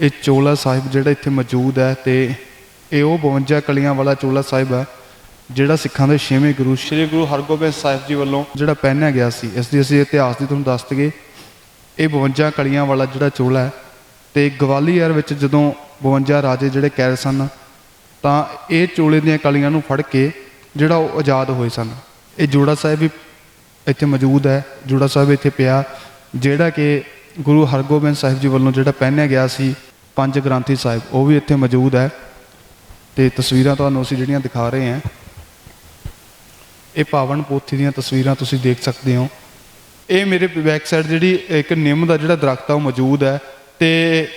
ਇਹ ਚੋਲਾ ਸਾਹਿਬ ਜਿਹੜਾ ਇੱਥੇ ਮੌਜੂਦ ਹੈ ਤੇ ਇਹ ਉਹ 52 ਕਲੀਆਂ ਵਾਲਾ ਚੋਲਾ ਸਾਹਿਬ ਹੈ ਜਿਹੜਾ ਸਿੱਖਾਂ ਦੇ ਛੇਵੇਂ ਗੁਰੂ ਸ੍ਰੀ ਗੁਰੂ ਹਰਗੋਬਿੰਦ ਸਾਹਿਬ ਜੀ ਵੱਲੋਂ ਜਿਹੜਾ ਪਹਿਨਿਆ ਗਿਆ ਸੀ। ਇਸ ਦੀ ਅਸੀਂ ਇਤਿਹਾਸ ਦੀ ਤੁਹਾਨੂੰ ਦੱਸ ਦਈਏ ਇਹ 52 ਕਲੀਆਂ ਵਾਲਾ ਜਿਹੜਾ ਚੋਲਾ ਹੈ ਤੇ ਗਵਾਲੀਅਰ ਵਿੱਚ ਜਦੋਂ 52 ਰਾਜੇ ਜਿਹੜੇ ਕੈਦ ਸਨ ਤਾਂ ਇਹ ਚੋਲੇ ਦੀਆਂ ਕਲੀਆਂ ਨੂੰ ਫੜ ਕੇ ਜਿਹੜਾ ਉਹ ਆਜ਼ਾਦ ਹੋਏ ਸਨ। ਇਹ ਜੋੜਾ ਸਾਹਿਬ ਵੀ ਇੱਥੇ ਮੌਜੂਦ ਹੈ ਜੋੜਾ ਸਾਹਿਬ ਇੱਥੇ ਪਿਆ ਜਿਹੜਾ ਕਿ ਗੁਰੂ ਹਰਗੋਬਿੰਦ ਸਾਹਿਬ ਜੀ ਵੱਲੋਂ ਜਿਹੜਾ ਪਹਿਨਿਆ ਗਿਆ ਸੀ ਪੰਜ ਗ੍ਰੰਥੀ ਸਾਹਿਬ, ਉਹ ਵੀ ਇੱਥੇ ਮੌਜੂਦ ਹੈ। ਤੇ ਤਸਵੀਰਾਂ ਤੁਹਾਨੂੰ ਅਸੀਂ ਜਿਹੜੀਆਂ ਦਿਖਾ ਰਹੇ ਹਾਂ, ਇਹ ਪਾਵਨ ਪੋਥੀ ਦੀਆਂ ਤਸਵੀਰਾਂ ਤੁਸੀਂ ਦੇਖ ਸਕਦੇ ਹੋ। ਇਹ ਮੇਰੇ ਬੈਕ ਸਾਈਡ ਜਿਹੜੀ ਇੱਕ ਨਿੰਮ ਦਾ ਜਿਹੜਾ ਦਰਖਤ ਆ, ਉਹ ਮੌਜੂਦ ਹੈ। ਤੇ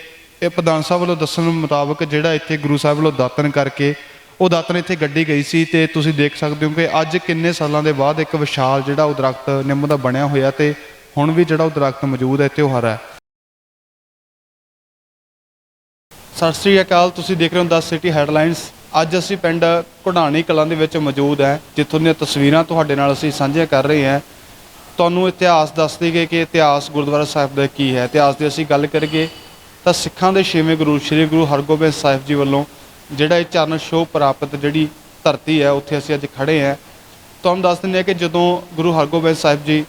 ਇਹ ਪ੍ਰਧਾਨ ਸਾਹਿਬ ਵੱਲੋਂ ਦੱਸਣ ਮੁਤਾਬਕ ਜਿਹੜਾ ਇੱਥੇ ਗੁਰੂ ਸਾਹਿਬ ਵੱਲੋਂ ਦਾਤਨ ਕਰਕੇ, ਉਹ ਦਾਤਨ ਇੱਥੇ ਗੱਡੀ ਗਈ ਸੀ ਤੇ ਤੁਸੀਂ ਦੇਖ ਸਕਦੇ ਹੋ ਕਿ ਅੱਜ ਕਿੰਨੇ ਸਾਲਾਂ ਦੇ ਬਾਅਦ ਇੱਕ ਵਿਸ਼ਾਲ ਜਿਹੜਾ ਉਹ ਦਰਖਤ, ਨਿੰਮ ਦਾ ਬਣਿਆ ਹੋਇਆ ਤੇ ਹੁਣ ਵੀ ਜਿਹੜਾ ਉਹ ਦਰਖਤ ਮੌਜੂਦ ਹੈ, ਇੱਥੇ ਉਹ ਹਰਾ ਹੈ। ਸਤਿ ਸ੍ਰੀ ਅਕਾਲ, ਤੁਸੀਂ ਦੇਖ ਰਹੇ ਹੋ 10 ਸਿਟੀ ਹੈਡਲਾਈਨਸ। ਅੱਜ ਅਸੀਂ ਪਿੰਡ ਘੁਡਾਣੀ ਕਲਾਂ ਦੇ ਵਿੱਚ ਮੌਜੂਦ ਹੈ, ਜਿੱਥੋਂ ਦੀਆਂ ਤਸਵੀਰਾਂ ਤੁਹਾਡੇ ਨਾਲ ਅਸੀਂ ਸਾਂਝੀਆਂ ਕਰ ਰਹੇ ਹਾਂ। ਤੁਹਾਨੂੰ ਇਤਿਹਾਸ ਦੱਸ ਗਏ ਕਿ ਇਤਿਹਾਸ ਗੁਰਦੁਆਰਾ ਸਾਹਿਬ ਦਾ ਕੀ ਹੈ। ਇਤਿਹਾਸ ਦੀ ਅਸੀਂ ਗੱਲ ਕਰੀਏ ਤਾਂ ਸਿੱਖਾਂ ਦੇ ਛੇਵੇਂ ਗੁਰੂ, ਸ੍ਰੀ ਗੁਰੂ ਹਰਗੋਬਿੰਦ ਸਾਹਿਬ ਜੀ ਵੱਲੋਂ ਜਿਹੜਾ ਇਹ ਚਰਨ ਛੋਹ ਪ੍ਰਾਪਤ ਜਿਹੜੀ ਧਰਤੀ ਹੈ, ਉੱਥੇ ਅਸੀਂ ਅੱਜ ਖੜੇ ਹਾਂ। ਤੁਹਾਨੂੰ ਦੱਸ ਦਿੰਦੇ ਹਾਂ ਕਿ ਜਦੋਂ ਗੁਰੂ ਹਰਗੋਬਿੰਦ ਸਾਹਿਬ ਜੀ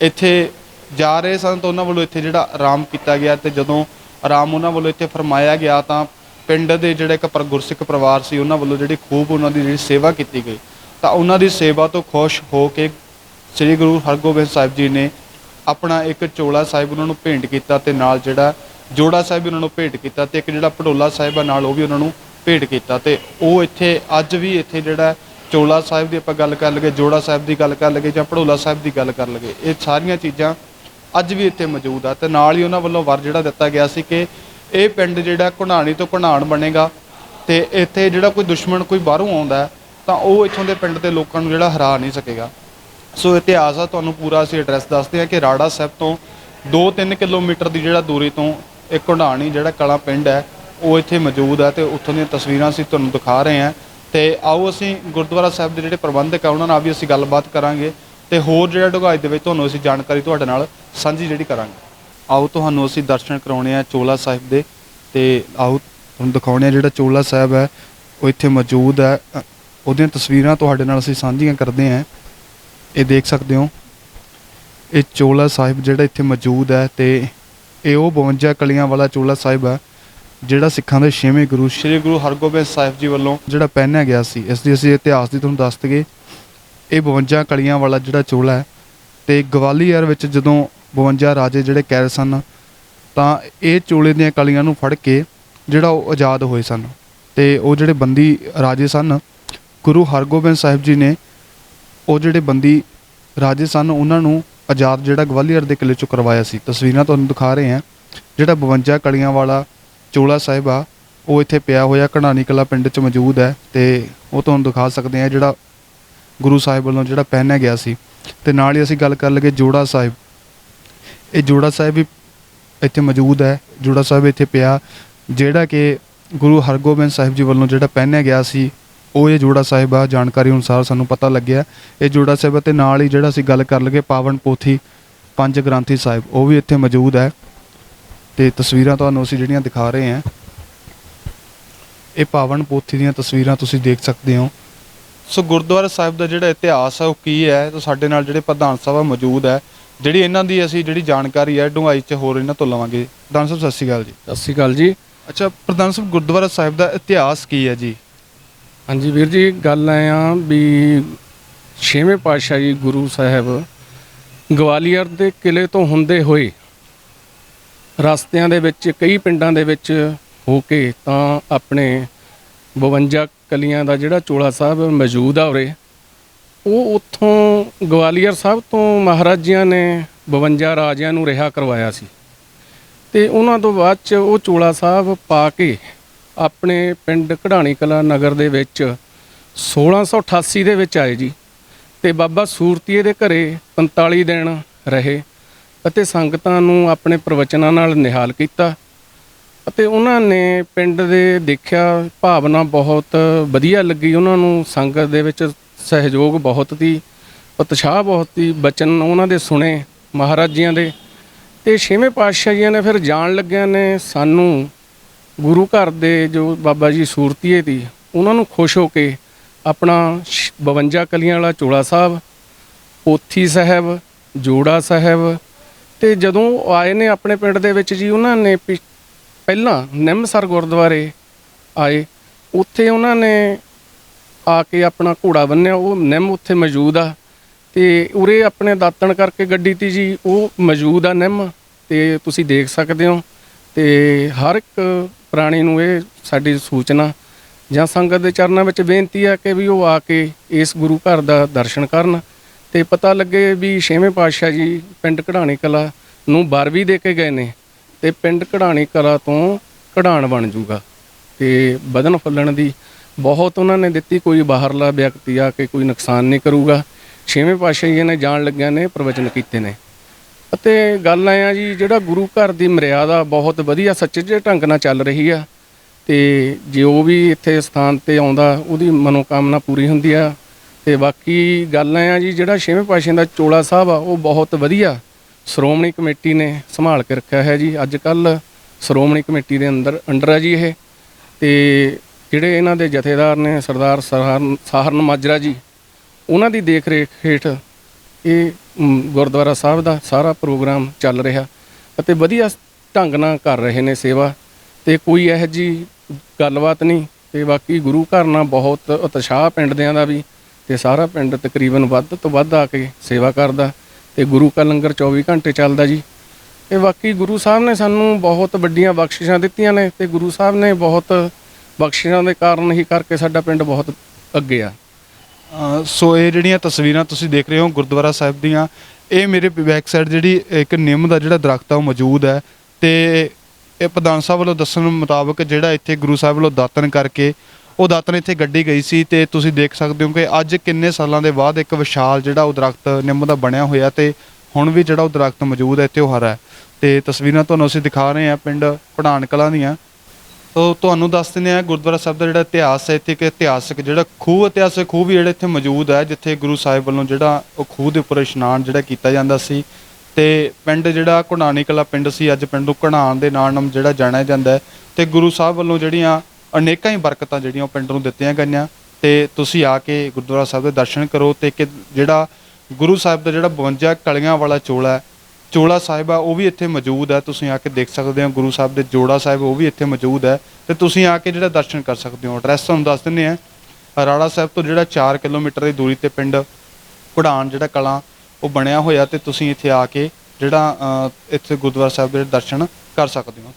ਇੱਥੇ ਜਾ ਰਹੇ ਸਨ ਤਾਂ ਉਹਨਾਂ ਵੱਲੋਂ ਇੱਥੇ ਜਿਹੜਾ ਆਰਾਮ ਕੀਤਾ ਗਿਆ ਤੇ ਜਦੋਂ ਆਰਾਮ ਉਹਨਾਂ ਵੱਲੋਂ ਇੱਥੇ ਫਰਮਾਇਆ ਗਿਆ ਤਾਂ ਪਿੰਡ ਦੇ ਜਿਹੜੇ ਇੱਕ ਪਰ ਗੁਰਸਿੱਖ ਪਰਿਵਾਰ ਸੀ ਉਹਨਾਂ ਵੱਲੋਂ ਜਿਹੜੀ ਖੂਬ ਉਹਨਾਂ ਦੀ ਜਿਹੜੀ ਸੇਵਾ ਕੀਤੀ ਗਈ। ਤਾਂ ਉਹਨਾਂ ਦੀ ਸੇਵਾ ਤੋਂ ਖੁਸ਼ ਹੋ ਕੇ ਸ੍ਰੀ ਗੁਰੂ ਹਰਗੋਬਿੰਦ ਸਾਹਿਬ ਜੀ ਨੇ ਆਪਣਾ ਇੱਕ ਚੋਲਾ ਸਾਹਿਬ ਉਹਨਾਂ ਨੂੰ ਭੇਂਟ ਕੀਤਾ ਤੇ ਨਾਲ ਜਿਹੜਾ ਜੋੜਾ ਸਾਹਿਬ ਉਹਨਾਂ ਨੂੰ ਭੇਂਟ ਕੀਤਾ ਤੇ ਇੱਕ ਜਿਹੜਾ ਪਟੋਲਾ ਸਾਹਿਬ ਆ ਨਾਲ ਉਹ ਵੀ ਉਹਨਾਂ ਨੂੰ ਭੇਂਟ ਕੀਤਾ ਤੇ ਉਹ ਇੱਥੇ ਅੱਜ ਵੀ ਇੱਥੇ ਜਿਹੜਾ ਚੋਲਾ ਸਾਹਿਬ ਦੀ ਆਪਾਂ ਗੱਲ ਕਰ ਲਗੇ ਜੋੜਾ ਸਾਹਿਬ ਦੀ ਗੱਲ ਕਰ ਲਗੇ ਜਾਂ ਪੜੋਲਾ ਸਾਹਿਬ ਦੀ ਗੱਲ ਕਰ ਲਗੇ ਇਹ ਸਾਰੀਆਂ ਚੀਜ਼ਾਂ ਅੱਜ ਵੀ ਇੱਥੇ ਮੌਜੂਦ ਆ ਤੇ ਨਾਲ ਹੀ ਉਹਨਾਂ ਵੱਲੋਂ ਵਰ ਜਿਹੜਾ ਦਿੱਤਾ ਗਿਆ ਸੀ ਕਿ ਇਹ ਪਿੰਡ ਜਿਹੜਾ ਘੁਣਾਣੀ ਤੋਂ ਘੁਣਾਣ ਬਣੇਗਾ ਤੇ ਇੱਥੇ ਜਿਹੜਾ ਕੋਈ ਦੁਸ਼ਮਣ ਕੋਈ ਬਾਹਰੋਂ ਆਉਂਦਾ ਤਾਂ ਉਹ ਇੱਥੋਂ ਦੇ ਪਿੰਡ ਦੇ ਲੋਕਾਂ ਨੂੰ ਜਿਹੜਾ ਹਰਾ ਨਹੀਂ ਸਕੇਗਾ। ਸੋ ਇਤਿਹਾਸ ਆ, ਤੁਹਾਨੂੰ ਪੂਰਾ ਅਸੀਂ ਐਡਰੈਸ ਦੱਸਦੇ ਹਾਂ ਕਿ ਰਾੜਾ ਸਾਹਿਬ ਤੋਂ 2-3 ਕਿਲੋਮੀਟਰ ਦੀ ਜਿਹੜਾ ਦੂਰੀ ਤੋਂ ਇਹ ਘੁੰਡਾਣੀ ਜਿਹੜਾ ਕਲਾ ਪਿੰਡ ਹੈ, ਉਹ ਇੱਥੇ ਮੌਜੂਦ ਹੈ ਤੇ ਉੱਥੋਂ ਦੀਆਂ ਤਸਵੀਰਾਂ ਅਸੀਂ ਤੁਹਾਨੂੰ ਦਿਖਾ ਰਹੇ ਹਾਂ। ਤੇ ਆਓ ਅਸੀਂ ਗੁਰਦੁਆਰਾ ਸਾਹਿਬ ਦੇ ਜਿਹੜੇ ਪ੍ਰਬੰਧਕ ਆ, ਉਹਨਾਂ ਨਾਲ ਵੀ ਅਸੀਂ ਗੱਲਬਾਤ ਕਰਾਂਗੇ ਤੇ ਹੋਰ ਜਿਹੜਾ ਡੁਗਾਈ ਦੇ ਵਿੱਚ ਤੁਹਾਨੂੰ ਅਸੀਂ ਜਾਣਕਾਰੀ ਤੁਹਾਡੇ ਨਾਲ ਸਾਂਝੀ ਜਿਹੜੀ ਕਰਾਂਗੇ। ਆਓ ਤੁਹਾਨੂੰ ਅਸੀਂ ਦਰਸ਼ਨ ਕਰਾਉਣੇ ਆ ਚੋਲਾ ਸਾਹਿਬ ਦੇ ਤੇ ਆਓ ਤੁਹਾਨੂੰ ਦਿਖਾਉਣੇ ਆ ਜਿਹੜਾ ਚੋਲਾ ਸਾਹਿਬ ਹੈ, ਉਹ ਇੱਥੇ ਮੌਜੂਦ ਹੈ। ਉਹਦੀਆਂ ਤਸਵੀਰਾਂ ਤੁਹਾਡੇ ਨਾਲ ਅਸੀਂ ਸਾਂਝੀਆਂ ਕਰਦੇ ਹਾਂ। ਇਹ ਦੇਖ ਸਕਦੇ ਹੋ। ਇਹ ਚੋਲਾ ਸਾਹਿਬ ਜਿਹੜਾ ਇੱਥੇ ਮੌਜੂਦ ਹੈ ਤੇ ਇਹ ਉਹ 52 ਕਲੀਆਂ ਵਾਲਾ ਚੋਲਾ ਸਾਹਿਬ ਹੈ। ਜਿਹੜਾ ਸਿੱਖਾਂ ਦੇ ਛੇਵੇਂ ਗੁਰੂ ਸ੍ਰੀ ਗੁਰੂ ਹਰਗੋਬਿੰਦ ਸਾਹਿਬ ਜੀ ਵੱਲੋਂ ਜਿਹੜਾ ਪਹਿਨਿਆ ਗਿਆ ਸੀ। ਇਸ ਦੀ ਅਸੀਂ ਇਤਿਹਾਸ ਦੀ ਤੁਹਾਨੂੰ ਦੱਸ ਦਈਏ। ਇਹ 52 ਕਲੀਆਂ ਵਾਲਾ ਜਿਹੜਾ ਚੋਲਾ ਹੈ ਤੇ ਗਵਾਲੀਅਰ ਵਿੱਚ ਜਦੋਂ 52 ਰਾਜੇ ਜਿਹੜੇ ਕੈਦ ਸਨ ਤਾਂ ਇਹ ਚੋਲੇ ਦੀਆਂ ਕਲੀਆਂ ਨੂੰ ਫੜ ਕੇ ਜਿਹੜਾ ਉਹ ਆਜ਼ਾਦ ਹੋਏ ਸਨ। ਤੇ ਉਹ ਜਿਹੜੇ ਬੰਦੀ ਰਾਜੇ ਸਨ ਗੁਰੂ ਹਰਗੋਬਿੰਦ ਸਾਹਿਬ ਜੀ ਨੇ ਉਹ ਜਿਹੜੇ ਬੰਦੀ ਰਾਜੇ ਸਨ ਉਹਨਾਂ ਨੂੰ ਆਜ਼ਾਦ ਜਿਹੜਾ ਗਵਾਲੀਅਰ ਦੇ ਕਿਲੇ ਚੋਂ ਕਰਵਾਇਆ ਸੀ। ਤਸਵੀਰਾਂ ਤੁਹਾਨੂੰ ਦਿਖਾ ਰਹੇ ਹਾਂ। ਜਿਹੜਾ 52 ਕਲੀਆਂ ਵਾਲਾ ਚੋਲਾ ਸਾਹਿਬ ਆ, ਉਹ ਇੱਥੇ ਪਿਆ ਹੋਇਆ, ਕਢਾਣੀ ਕਲਾ ਪਿੰਡ 'ਚ ਮੌਜੂਦ ਹੈ ਤੇ ਉਹ ਤੁਹਾਨੂੰ ਦਿਖਾ ਸਕਦੇ ਆ ਜਿਹੜਾ ਗੁਰੂ ਸਾਹਿਬ ਵੱਲੋਂ ਜਿਹੜਾ ਪਹਿਨਿਆ ਗਿਆ ਸੀ। ਤੇ ਨਾਲ ਹੀ ਅਸੀਂ ਗੱਲ ਕਰ ਲਗੇ ਜੋੜਾ ਸਾਹਿਬ। ਇਹ ਜੋੜਾ ਸਾਹਿਬ ਵੀ ਇੱਥੇ ਮੌਜੂਦ ਹੈ, ਜੋੜਾ ਸਾਹਿਬ ਇੱਥੇ ਪਿਆ, ਜਿਹੜਾ ਕਿ ਗੁਰੂ ਹਰਗੋਬਿੰਦ ਸਾਹਿਬ ਜੀ ਵੱਲੋਂ ਜਿਹੜਾ ਪਹਿਨਿਆ ਗਿਆ ਸੀ, ਉਹ ਇਹ ਜੋੜਾ ਸਾਹਿਬ ਆ, ਜਾਣਕਾਰੀ ਅਨੁਸਾਰ ਸਾਨੂੰ ਪਤਾ ਲੱਗਿਆ। ਇਹ ਜੋੜਾ ਸਾਹਿਬ ਤੇ ਨਾਲ ਹੀ ਜਿਹੜਾ ਅਸੀਂ ਗੱਲ ਕਰ ਲਗੇ ਪਾਵਨ ਪੋਥੀ, ਪੰਜ ਗ੍ਰੰਥੀ ਸਾਹਿਬ, ਉਹ ਵੀ ਇੱਥੇ ਮੌਜੂਦ ਹੈ। ਤੇ ਤਸਵੀਰਾਂ ਤੁਹਾਨੂੰ ਅਸੀਂ ਜਿਹੜੀਆਂ ਦਿਖਾ ਰਹੇ ਹਾਂ ਇਹ ਪਾਵਨ ਪੋਥੀ ਦੀਆਂ ਤਸਵੀਰਾਂ ਤੁਸੀਂ ਦੇਖ ਸਕਦੇ ਹੋ। ਸੋ ਗੁਰਦੁਆਰਾ ਸਾਹਿਬ ਦਾ ਜਿਹੜਾ ਇਤਿਹਾਸ ਹੈ ਉਹ ਕੀ ਹੈ? ਤਾਂ ਸਾਡੇ ਨਾਲ ਜਿਹੜੇ ਪ੍ਰਧਾਨ ਸਾਹਿਬ ਮੌਜੂਦ ਹੈ ਜਿਹੜੀ ਇਹਨਾਂ ਦੀ ਅਸੀਂ ਜਿਹੜੀ ਜਾਣਕਾਰੀ ਹੈ ਡੂੰਘਾਈ 'ਚ ਹੋਰ ਇਹਨਾਂ ਤੋਂ ਲਵਾਂਗੇ। ਪ੍ਰਧਾਨ ਸਾਹਿਬ ਸਤਿ ਸ਼੍ਰੀ ਅਕਾਲ ਜੀ। ਸਤਿ ਸ਼੍ਰੀ ਅਕਾਲ ਜੀ। ਅੱਛਾ ਪ੍ਰਧਾਨ ਸਾਹਿਬ ਗੁਰਦੁਆਰਾ ਸਾਹਿਬ ਦਾ ਇਤਿਹਾਸ ਕੀ ਹੈ ਜੀ? ਹਾਂਜੀ ਵੀਰ ਜੀ ਗੱਲ ਐ ਆ ਵੀ ਛੇਵੇਂ ਪਾਤਸ਼ਾਹ ਜੀ ਗੁਰੂ ਸਾਹਿਬ ਗਵਾਲੀਅਰ ਦੇ ਕਿਲੇ ਤੋਂ ਹੁੰਦੇ ਹੋਏ ਰਸਤਿਆਂ ਦੇ ਵਿੱਚ, ਕਈ ਪਿੰਡਾਂ ਦੇ ਵਿੱਚ ਹੋ ਕੇ ਤਾਂ ਆਪਣੇ 52 ਕਲੀਆਂ ਦਾ ਜਿਹੜਾ ਚੋਲਾ ਸਾਹਿਬ ਮੌਜੂਦ ਆ ਉਰੇ, ਉਹ ਉੱਥੋਂ ਗਵਾਲੀਅਰ ਸਾਹਿਬ ਤੋਂ ਮਹਾਰਾਜਿਆਂ ਨੇ 52 ਰਾਜਿਆਂ ਨੂੰ ਰਿਹਾ ਕਰਵਾਇਆ ਸੀ। ਤੇ ਉਹਨਾਂ ਤੋਂ ਬਾਅਦ ਚ ਉਹ ਚੋਲਾ ਸਾਹਿਬ ਪਾ ਕੇ ਆਪਣੇ ਪਿੰਡ ਕਢਾਣੀ ਕਲਾ ਨਗਰ ਦੇ ਵਿੱਚ 1688 ਦੇ ਵਿੱਚ ਆਏ ਜੀ। ਤੇ ਬਾਬਾ ਸੂਰਤੀਏ ਦੇ ਘਰੇ 45 ਦਿਨ ਰਹੇ। ਅਤੇ ਸੰਗਤਾਂ ਨੂੰ ਆਪਣੇ ਪ੍ਰਵਚਨਾਂ ਨਾਲ ਨਿਹਾਲ ਕੀਤਾ ਅਤੇ ਉਹਨਾਂ ਨੇ ਪਿੰਡ ਦੇ ਦੇਖਿਆ ਭਾਵਨਾ ਬਹੁਤ ਵਧੀਆ ਲੱਗੀ। ਉਹਨਾਂ ਨੂੰ ਸੰਗਤ ਦੇ ਵਿੱਚ ਸਹਿਯੋਗ ਬਹੁਤ ਸੀ, ਉਤਸ਼ਾਹ ਬਹੁਤ ਸੀ, ਬਚਨ ਉਹਨਾਂ ਦੇ ਸੁਣੇ ਮਹਾਰਾਜਿਆਂ ਦੇ। ਤੇ ਛੇਵੇਂ ਪਾਤਸ਼ਾਹ ਜੀਆਂ ਨੇ ਫਿਰ ਜਾਣ ਲੱਗਿਆਂ ਨੇ ਸਾਨੂੰ ਗੁਰੂ ਘਰ ਦੇ ਜੋ ਬਾਬਾ ਜੀ ਸੂਰਤੀਏ ਦੀ, ਉਹਨਾਂ ਨੂੰ ਖੁਸ਼ ਹੋ ਕੇ ਆਪਣਾ ਸ਼- 52 ਕਲੀਆਂ ਵਾਲਾ ਚੋਲਾ ਸਾਹਿਬ, ਪੋਥੀ ਸਾਹਿਬ, ਜੋੜਾ ਸਾਹਿਬ ਤੇ ਜਦੋਂ ਉਹ ਆਏ ਨੇ ਆਪਣੇ ਪਿੰਡ ਦੇ ਵਿੱਚ ਜੀ, ਉਹਨਾਂ ਨੇ ਪਿ- ਪਹਿਲਾਂ ਨਿੰਮਸਰ ਗੁਰਦੁਆਰੇ ਆਏ। ਉੱਥੇ ਉਹਨਾਂ ਨੇ ਆ ਕੇ ਆਪਣਾ ਘੋੜਾ ਬੰਨਿਆ। ਉਹ ਨਿੰਮ ਉੱਥੇ ਮੌਜੂਦ ਆ। ਤੇ ਉਰੇ ਆਪਣੇ ਦਾਤਣ ਕਰਕੇ ਗੱਡੀ ਤੀ ਜੀ, ਉਹ ਮੌਜੂਦ ਆ ਨਿੰਮ। ਤੇ ਤੁਸੀਂ ਦੇਖ ਸਕਦੇ ਹੋ। ਤੇ ਹਰ ਇੱਕ ਪ੍ਰਾਣੀ ਨੂੰ ਇਹ ਸਾਡੀ ਸੂਚਨਾ ਜਾਂ ਸੰਗਤ ਦੇ ਚਰਨਾਂ ਵਿੱਚ ਬੇਨਤੀ ਆ ਕਿ ਵੀ ਉਹ ਆ ਕੇ ਇਸ ਗੁਰੂ ਘਰ ਦਾ ਦਰਸ਼ਨ ਕਰਨ। ਤੇ ਪਤਾ ਲੱਗੇ ਵੀ ਛੇਵੇਂ ਪਾਤਸ਼ਾਹ ਜੀ ਪਿੰਡ ਕਢਾਣੀ ਕਲਾ ਨੂੰ 12ਵੀਂ ਦੇ ਕੇ ਗਏ ਨੇ ਤੇ ਪਿੰਡ ਕਢਾਣੀ ਕਲਾ ਤੋਂ ਕਢਾਣ ਬਣ ਜੂਗਾ। ਤੇ ਵਧਣ ਫੁੱਲਣ ਦੀ ਬਹੁਤ ਉਹਨਾਂ ਨੇ ਦਿੱਤੀ, ਕੋਈ ਬਾਹਰਲਾ ਵਿਅਕਤੀ ਆ ਕੇ ਕੋਈ ਨੁਕਸਾਨ ਨਹੀਂ ਕਰੂਗਾ। ਛੇਵੇਂ ਪਾਤਸ਼ਾਹ ਜੀ ਨੇ ਜਾਣ ਲੱਗਿਆ ਨੇ, ਪ੍ਰਵਚਨ ਕੀਤੇ ਨੇ। ਅਤੇ ਗੱਲ ਐ ਆ ਜੀ, ਜਿਹੜਾ ਗੁਰੂ ਘਰ ਦੀ ਮਰਿਆਦਾ ਬਹੁਤ ਵਧੀਆ ਸੱਚੇ ਢੰਗ ਨਾਲ ਚੱਲ ਰਹੀ ਆ, ਤੇ ਉਹ ਵੀ ਇੱਥੇ ਸਥਾਨ ਤੇ ਆਉਂਦਾ, ਉਹਦੀ ਮਨੋਕਾਮਨਾ ਪੂਰੀ ਹੁੰਦੀ ਆ। ਤੇ ਬਾਕੀ ਗੱਲ ਆ ਜੀ, ਜਿਹੜਾ ਛੇਵੇਂ ਪਾਤਸ਼ਾਹ ਦਾ ਚੋਲਾ ਸਾਹਿਬ ਆ, ਉਹ ਬਹੁਤ ਵਧੀਆ ਸ਼੍ਰੋਮਣੀ ਕਮੇਟੀ ਨੇ ਸੰਭਾਲ ਕੇ ਰੱਖਿਆ ਹੈ ਜੀ। ਅੱਜ ਕੱਲ ਸ਼੍ਰੋਮਣੀ ਕਮੇਟੀ ਦੇ ਅੰਦਰ, ਅੰਡਰ ਆ ਜੀ ਇਹ। ਤੇ ਜਿਹੜੇ ਇਹਨਾਂ ਦੇ ਜਥੇਦਾਰ ਨੇ, ਸਰਦਾਰ ਸਹਾਰਨ ਸਹਾਰਨ ਮਾਜਰਾ ਜੀ, ਉਹਨਾਂ ਦੀ ਦੇਖ ਰੇਖ ਹੇਠ ਇਹ ਗੁਰਦੁਆਰਾ ਸਾਹਿਬ ਦਾ ਸਾਰਾ ਪ੍ਰੋਗਰਾਮ ਚੱਲ ਰਿਹਾ ਅਤੇ ਵਧੀਆ ਢੰਗ ਨਾਲ ਕਰ ਰਹੇ ਨੇ ਸੇਵਾ। ਤੇ ਕੋਈ ਇਹੋ ਜੀ ਗੱਲਬਾਤ ਨਹੀਂ। ਤੇ ਬਾਕੀ ਗੁਰੂ ਘਰ ਨਾਲ ਬਹੁਤ ਉਤਸ਼ਾਹ ਪਿੰਡ ਦਿਆਂ ਦਾ ਵੀ ਤੇ ਸਾਰਾ ਪਿੰਡ ਤਕਰੀਬਨ ਵੱਧ ਤੋਂ ਵੱਧ ਆ ਕੇ ਸੇਵਾ ਕਰਦਾ ਤੇ ਗੁਰੂ ਕਾ ਲੰਗਰ 24 ਘੰਟੇ ਚੱਲਦਾ ਜੀ। ਤੇ ਬਾਕੀ ਗੁਰੂ ਸਾਹਿਬ ਨੇ ਸਾਨੂੰ ਬਹੁਤ ਵੱਡੀਆਂ ਬਖਸ਼ਿਸ਼ਾਂ ਦਿੱਤੀਆਂ ਨੇ ਤੇ ਗੁਰੂ ਸਾਹਿਬ ਨੇ ਬਹੁਤ ਬਖਸ਼ਿਸ਼ਾਂ ਦੇ ਕਾਰਨ ਹੀ ਕਰਕੇ ਸਾਡਾ ਪਿੰਡ ਬਹੁਤ ਅੱਗੇ ਆ। ਸੋ ਇਹ ਜਿਹੜੀਆਂ ਤਸਵੀਰਾਂ ਤੁਸੀਂ ਦੇਖ ਰਹੇ ਹੋ ਗੁਰਦੁਆਰਾ ਸਾਹਿਬ ਦੀਆਂ, ਇਹ ਮੇਰੇ ਬੈਕ ਸਾਈਡ ਜਿਹੜੀ ਇੱਕ ਨਿੰਮ ਦਾ ਜਿਹੜਾ ਦਰਖਤ ਆ ਉਹ ਮੌਜੂਦ ਹੈ ਤੇ ਇਹ ਪ੍ਰਧਾਨ ਸਾਹਿਬ ਵੱਲੋਂ ਦੱਸਣ ਮੁਤਾਬਕ ਜਿਹੜਾ ਇੱਥੇ ਗੁਰੂ ਸਾਹਿਬ ਵੱਲੋਂ ਦਾਤਨ ਕਰਕੇ ਉਹ ਦਾਤਨ ਇੱਥੇ ਗੱਡੀ ਗਈ ਸੀ ਤੇ ਤੁਸੀਂ ਦੇਖ ਸਕਦੇ ਹੋ ਕਿ ਅੱਜ ਕਿੰਨੇ ਸਾਲਾਂ ਦੇ ਬਾਅਦ ਇੱਕ ਵਿਸ਼ਾਲ ਜਿਹੜਾ ਉਹ ਦਰਖਤ ਨਿੰਮ ਦਾ ਬਣਿਆ ਹੋਇਆ ਤੇ ਹੁਣ ਵੀ ਜਿਹੜਾ ਉਹ ਦਰਖਤ ਮੌਜੂਦ ਹੈ, ਇੱਥੇ ਉਹ ਹਰਾ ਹੈ। ਤੇ ਤਸਵੀਰਾਂ ਤੁਹਾਨੂੰ ਅਸੀਂ ਦਿਖਾ ਰਹੇ ਹਾਂ ਪਿੰਡ ਪੜਾਨ ਕਲਾਂ ਦੀਆਂ। ਤੋ ਤੁਹਾਨੂੰ ਦੱਸ ਦਿੰਦੇ ਆ ਗੁਰਦੁਆਰਾ ਸਾਹਿਬ ਦਾ ਜਿਹੜਾ ਇਤਿਹਾਸ ਹੈ, ਇੱਥੇ ਇੱਕ ਇਤਿਹਾਸਕ ਜਿਹੜਾ ਖੂਹ, ਇਤਿਹਾਸਕ ਖੂਹ ਵੀ ਜਿਹੜਾ ਇੱਥੇ ਮੌਜੂਦ ਹੈ, ਜਿੱਥੇ ਗੁਰੂ ਸਾਹਿਬ ਵੱਲੋਂ ਜਿਹੜਾ ਉਹ ਖੂਹ ਦੇ ਉੱਪਰ ਇਸ਼ਨਾਨ ਜਿਹੜਾ ਕੀਤਾ ਜਾਂਦਾ ਸੀ। ਤੇ ਪਿੰਡ ਜਿਹੜਾ ਘੁਣਾਣੀ ਕਲਾ ਪਿੰਡ ਸੀ, ਅੱਜ ਪਿੰਡ ਨੂੰ ਘਣਾਣ ਦੇ ਨਾਂ ਨਾਲ ਜਿਹੜਾ ਜਾਣਿਆ ਜਾਂਦਾ ਹੈ। ਤੇ ਗੁਰੂ ਸਾਹਿਬ ਵੱਲੋਂ ਜਿਹੜੀਆਂ ਅਨੇਕਾਂ ਹੀ ਬਰਕਤਾਂ ਜਿਹੜੀਆਂ ਉਹ ਪਿੰਡ ਨੂੰ ਦਿੱਤੀਆਂ ਗਈਆਂ ਤੇ ਤੁਸੀਂ ਆ ਕੇ ਗੁਰਦੁਆਰਾ ਸਾਹਿਬ ਦੇ ਦਰਸ਼ਨ ਕਰੋ ਤੇ ਕਿ ਜਿਹੜਾ ਗੁਰੂ ਸਾਹਿਬ ਦਾ ਜਿਹੜਾ 52 ਕਲੀਆਂ ਵਾਲਾ ਚੋਲਾ ਹੈ, ਚੋਲਾ ਸਾਹਿਬ ਆ, ਉਹ ਵੀ ਇੱਥੇ ਮੌਜੂਦ ਹੈ। ਤੁਸੀਂ ਆ ਕੇ ਦੇਖ ਸਕਦੇ ਹੋ ਗੁਰੂ ਸਾਹਿਬ ਦੇ ਜੋੜਾ ਸਾਹਿਬ, ਉਹ ਵੀ ਇੱਥੇ ਮੌਜੂਦ ਹੈ ਤੇ ਤੁਸੀਂ ਆ ਕੇ ਜਿਹੜਾ ਦਰਸ਼ਨ ਕਰ ਸਕਦੇ ਹੋ। ਐਡਰੈਸ ਤੁਹਾਨੂੰ ਦੱਸ ਦਿੰਦੇ ਆ ਰਾੜਾ ਸਾਹਿਬ ਤੋਂ ਜਿਹੜਾ 4 ਕਿਲੋਮੀਟਰ ਦੀ ਦੂਰੀ ਤੇ ਪਿੰਡ ਘੁੜਾਨ ਜਿਹੜਾ ਕਲਾਂ, ਉਹ ਬਣਿਆ ਹੋਇਆ ਤੇ ਤੁਸੀਂ ਇੱਥੇ ਆ ਕੇ ਜਿਹੜਾ ਇੱਥੇ ਗੁਰਦੁਆਰਾ ਸਾਹਿਬ ਦੇ ਦਰਸ਼ਨ ਕਰ ਸਕਦੇ ਹੋ।